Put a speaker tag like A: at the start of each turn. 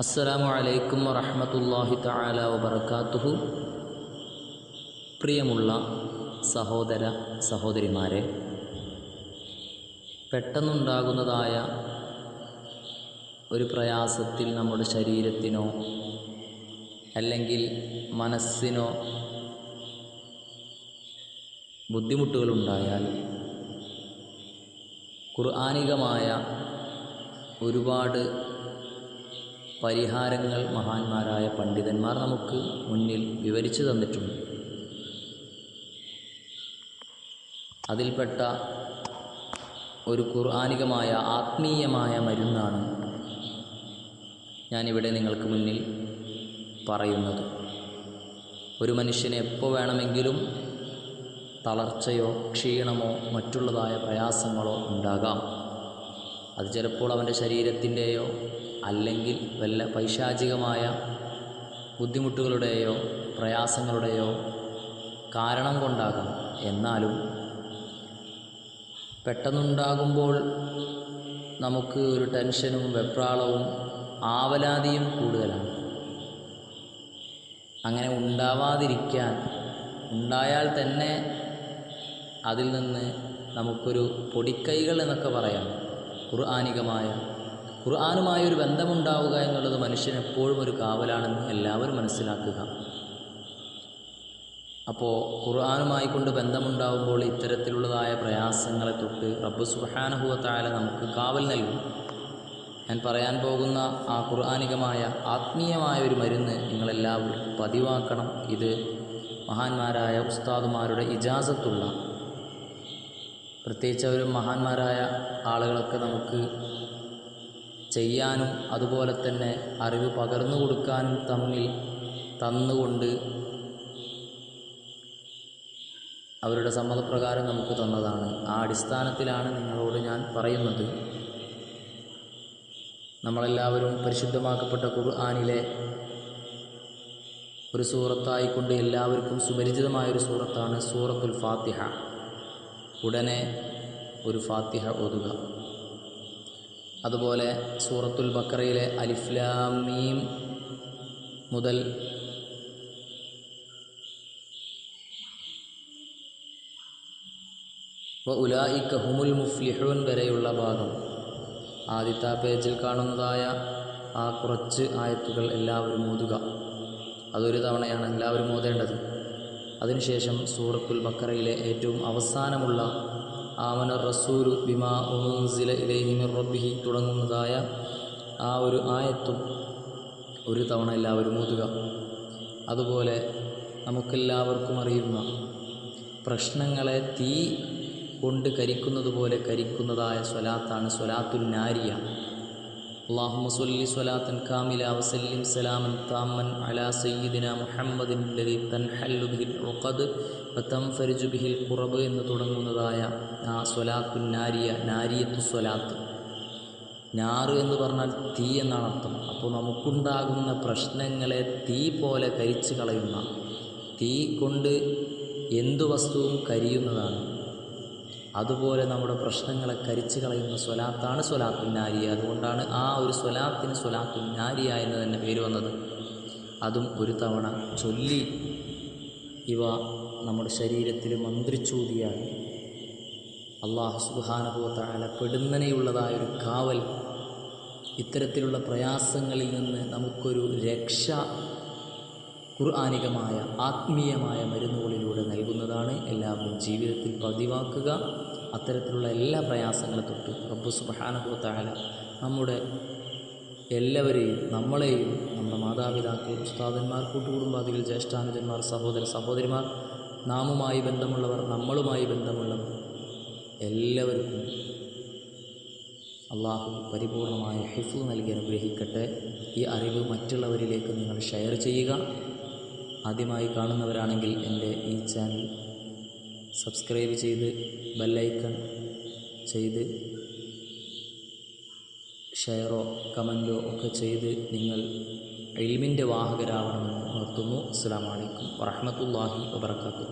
A: അസ്സലാമു അലൈക്കും വറഹ്മത്തുള്ളാഹി തആല വബറകാതുഹു പ്രിയമുള്ള സഹോദര സഹോദരിമാരെ പെട്ടെന്നുണ്ടാകുന്നതായ ഒരു പ്രയാസത്തിൽ നമ്മുടെ ശരീരത്തിനോ അല്ലെങ്കിൽ മനസ്സിനോ ബുദ്ധിമുട്ടുകളുണ്ടായാൽ ഖുർആാനികമായ ഒരുപാട് പരിഹാരങ്ങൾ മഹാന്മാരായ പണ്ഡിതന്മാർ നമുക്ക് മുന്നിൽ വിവരിച്ചു തന്നിട്ടുണ്ട്. അതിൽപ്പെട്ട ഒരു ഖുർആാനികമായ ആത്മീയമായ മരുന്നാണ് ഞാനിവിടെ നിങ്ങൾക്ക് മുന്നിൽ പറയുന്നത്. ഒരു മനുഷ്യനെ എപ്പോൾ വേണമെങ്കിലും തളർച്ചയോ ക്ഷീണമോ മറ്റുള്ളതായ പ്രയാസങ്ങളോ ഉണ്ടാകാം. അത് ചിലപ്പോൾ അവന്റെ ശരീരത്തിന്റെയോ അല്ലെങ്കിൽ വല്ല പൈശാചികമായ ബുദ്ധിമുട്ടുകളുടെയോ പ്രയാസങ്ങളുടെയോ കാരണം കൊണ്ടാകാം. എന്നാലും പെട്ടെന്നുണ്ടാകുമ്പോൾ നമുക്ക് ഒരു ടെൻഷനും വെപ്രാളവും ആവലാതിയും കൂടുതലാണ്. അങ്ങനെ ഉണ്ടാവാതിരിക്കാൻ ഉണ്ടായാൽ തന്നെ അതിൽ നിന്ന് നമുക്കൊരു പൊടിക്കൈകൾ എന്നൊക്കെ പറയാം. ഖുർആാനികമായ ഖുർആാനുമായ ഒരു ബന്ധമുണ്ടാവുക എന്നുള്ളത് മനുഷ്യനെപ്പോഴും ഒരു കാവലാണെന്ന് എല്ലാവരും മനസ്സിലാക്കുക. അപ്പോൾ ഖുർആാനുമായി കൊണ്ട് ബന്ധമുണ്ടാവുമ്പോൾ ഇത്തരത്തിലുള്ളതായ പ്രയാസങ്ങളെ തൊട്ട് റബ്ബ് സുഹാനുഭവത്തായ നമുക്ക് കാവൽ നൽകും. ഞാൻ പറയാൻ പോകുന്ന ആ ഖുർആാനികമായ ആത്മീയമായ ഒരു മരുന്ന് നിങ്ങളെല്ലാവരും പതിവാക്കണം. ഇത് മഹാന്മാരായ ഉസ്താദുമാരുടെ ഇജാസത്തുള്ള പ്രത്യേകിച്ച് അവർ മഹാന്മാരായ ആളുകളൊക്കെ നമുക്ക് ചെയ്യാനും അതുപോലെ തന്നെ അറിവ് പകർന്നു കൊടുക്കാനും തമ്മിൽ തന്നുകൊണ്ട് അവരുടെ സമ്മതപ്രകാരം നമുക്ക് തന്നതാണ്. ആ അടിസ്ഥാനത്തിലാണ് നിങ്ങളോട് ഞാൻ പറയുന്നത്. നമ്മളെല്ലാവരും പരിശുദ്ധമാക്കപ്പെട്ട ഖുർആാനിലെ ഒരു സൂറത്തായിക്കൊണ്ട് എല്ലാവർക്കും സുപരിചിതമായൊരു സൂറത്താണ് സൂറത്തുൽ ഫാത്തിഹ. ഉടനെ ഒരു ഫാത്തിഹ ഓതുക. അതുപോലെ സൂറത്തുൽ ബക്കറയിലെ അലിഫ്ലാമീം മുതൽ ഉലായിക്ക ഹുമുൽ മുഫ്ലിഹുൻ വരെയുള്ള ഭാഗം. ആദ്യത്തെ പേജിൽ കാണുന്നതായ ആ കുറച്ച് ആയത്തുകൾ എല്ലാവരും ഓതുക. അതൊരു തവണയാണ് എല്ലാവരും ഓതേണ്ടത്. അതിനുശേഷം സൂറത്തുൽ ബക്കറയിലെ ഏറ്റവും അവസാനമുള്ള ആമന റസൂലു ബിമാ ഉൻസില ഇലൈഹി മിർ റബ്ബിഹി തുടങ്ങുന്നതായ ആ ഒരു ആയത്തും ഒരു തവണ എല്ലാവരും ഓതുക. അതുപോലെ നമുക്കെല്ലാവർക്കും അറിയുന്ന പ്രശ്നങ്ങളെ തീ കൊണ്ട് കരിക്കുന്നത് പോലെ കരിക്കുന്നതായ സ്വലാത്താണ് സ്വലാത്തുൽ നാരിയ. اللهم صل صلاة كاملة وسلم سلاما تاما على سيدنا محمد الذي تنحل به العقد وتنفرج به القرب എന്ന് തുടങ്ങുന്നതായ ആ സ്വലാത്തു നാരിയ നാരിയത്തു സ്വലാത്ത് ഞാറ് എന്ന് പറഞ്ഞാൽ തീ എന്നാണ് അർത്ഥം അപ്പോൾ നമുക്കുണ്ടാകുന്ന പ്രശ്നങ്ങളെ തീ പോലെ കരിച്ചു കളയുന്ന തീ കൊണ്ട് എന്തു വസ്തുവും കരിയുന്നതാണ് അതുപോലെ നമ്മുടെ പ്രശ്നങ്ങളെ കരിച്ചു കളയുന്ന സ്വലാത്താണ് സ്വലാത്തുൽ നാരിയ അതുകൊണ്ടാണ് ആ ഒരു സ്വലാത്തിന് സ്വലാത്തുൽ നാരിയ എന്ന് തന്നെ പേര് വന്നത്. അതും ഒരു തവണ ചൊല്ലി ഇവ നമ്മുടെ ശരീരത്തിൽ മന്ത്രിച്ചൂതിയാൽ അള്ളാഹു സുബാനുഭവത്താല പെടുന്നനെയുള്ളതായ ഒരു കാവൽ ഇത്തരത്തിലുള്ള പ്രയാസങ്ങളിൽ നിന്ന് നമുക്കൊരു രക്ഷ ഖുർആാനികമായ ആത്മീയമായ മരുന്നുകളിലൂടെ നൽകുന്നതാണ് ജീവിതത്തിൽ പതിവാക്കുക. അത്തരത്തിലുള്ള എല്ലാ പ്രയാസങ്ങളെ തൊട്ട് റബ്ബു സുബാനുഭവത്താല നമ്മുടെ എല്ലാവരെയും നമ്മളെയും നമ്മുടെ മാതാപിതാക്കൾ ഉസ്താദന്മാർ കൂട്ടുകുടുംബാദികൾ ജ്യേഷ്ഠാനുജന്മാർ സഹോദര സഹോദരിമാർ നാമുമായി ബന്ധമുള്ളവർ നമ്മളുമായി ബന്ധമുള്ളവർ എല്ലാവർക്കും അള്ളാഹു പരിപൂർണമായ ഹിഫു നൽകി അനുഗ്രഹിക്കട്ടെ. ഈ അറിവ് മറ്റുള്ളവരിലേക്ക് നിങ്ങൾ ഷെയർ ചെയ്യുക. ആദ്യമായി കാണുന്നവരാണെങ്കിൽ എന്റെ ഈ ചാനൽ സബ്സ്ക്രൈബ് ചെയ്ത് ബെല്ലൈക്കൺ ചെയ്ത് ഷെയറോ കമന്റോ ഒക്കെ ചെയ്ത് നിങ്ങൾ ഇൽമിന്റെ വാഹകരാവണമെന്ന് ഉണർത്തുന്നു അസ്സാം വലൈക്കും വറഹമത്തല്ലാഹി വബർക്കാത്തു